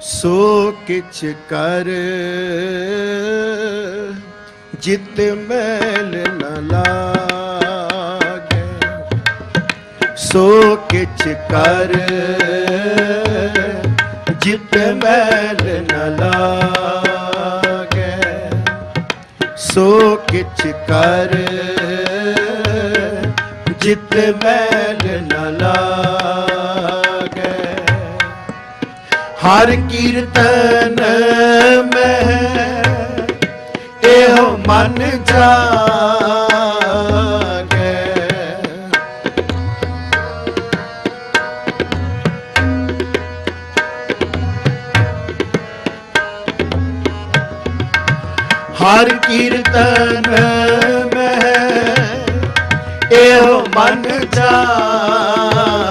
ਸੋ ਕਿਛ ਕਰ। ਜਿਤ ਮੈਲ ਨ ਲਾਗੇ। ਸੋ ਕਿਛ ਕਰ। ਜਿਤ ਮੈਲ ਨ ਲਾਗੇ। ਸੋ ਕਿਛ ਕਰ। ਜਿਤ ਮੈਲ ਨ ਲਾਗੇ। ਹਰ ਕੀਰਤਨ ਮੈਂ ਇਹੋ ਮਨ ਜਾਗੇ। ਹਰ ਕੀਰਤਨ ਮੈਂ ਇਹੋ ਮਨ ਜਾਗੇ।